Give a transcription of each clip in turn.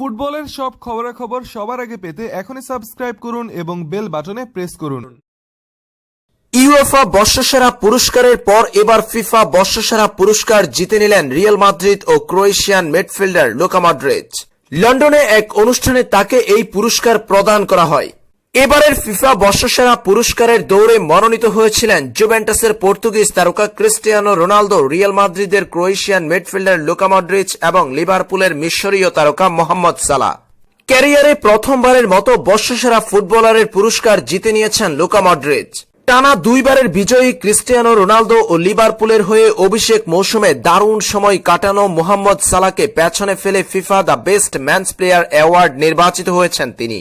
ফুটবলের সব খবরাখবর সবার আগে পেতে এখনই সাবস্ক্রাইব করুন এবং বেল বাটনে প্রেস করুন। ইউএফা বর্ষসেরা পুরস্কারের পর এবার ফিফা বর্ষসেরা পুরস্কার জিতে নিলেন রিয়াল মাদ্রিদ ও ক্রোয়েশিয়ান মিডফিল্ডার লোকা মাদ্রিদ লন্ডনে এক অনুষ্ঠানে তাকে এই পুরস্কার প্রদান করা হয়। এবারের ফিফা বর্ষসেরা পুরস্কারের দৌড়ে মনোনীত হয়েছিলেন জুভেন্টাসের পর্তুগিজ তারকা ক্রিস্টিয়ানো রোনালদো, রিয়াল মাদ্রিদের ক্রোয়েশিয়ান মিডফিল্ডার লোকা মডরিচ এবং লিভারপুলের মিশরীয় তারকা মোহাম্মদ সালা ক্যারিয়ারে প্রথমবারের মতো বর্ষসেরা ফুটবলারের পুরস্কার জিতে নিয়েছেন লোকা মডরিচ। টানা দুইবারের বিজয়ী ক্রিস্টিয়ানো রোনালদো ও লিভারপুলের হয়ে অভিষেক মৌসুমে দারুণ সময় কাটানো মোহাম্মদ সালাকে পেছনে ফেলে FIFA the best men's player award নির্বাচিত হয়েছেন তিনি।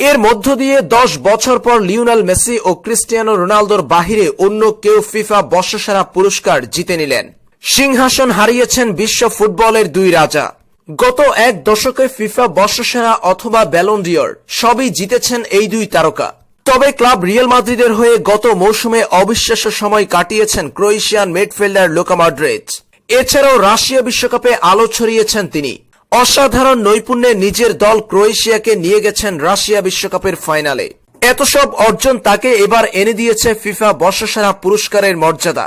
এর মধ্য দিয়ে দশ বছর পর লিওনাল মেসি ও ক্রিস্টিয়ানো রোনালদোর বাহিরে অন্য কেউ ফিফা বর্ষসেরা পুরস্কার জিতে নিলেন। সিংহাসন হারিয়েছেন বিশ্ব ফুটবলের দুই রাজা। গত এক দশকে ফিফা বর্ষসেরা অথবা ব্যালন্ডিয়র সবই জিতেছেন এই দুই তারকা। তবে ক্লাব রিয়াল মাদ্রিদের হয়ে গত মৌসুমে অবিশ্বাস্য সময় কাটিয়েছেন ক্রোয়েশিয়ান মিডফিল্ডার লোকা মডরিচ এছাড়াও রাশিয়া বিশ্বকাপে আলো ছড়িয়েছেন তিনি। অসাধারণ নৈপুণ্যে নিজের দল ক্রোয়েশিয়াকে নিয়ে গেছেন রাশিয়া বিশ্বকাপের ফাইনালে। এত সব অর্জন তাকে এবার এনে দিয়েছে ফিফা বর্ষসেরা পুরস্কারের মর্যাদা।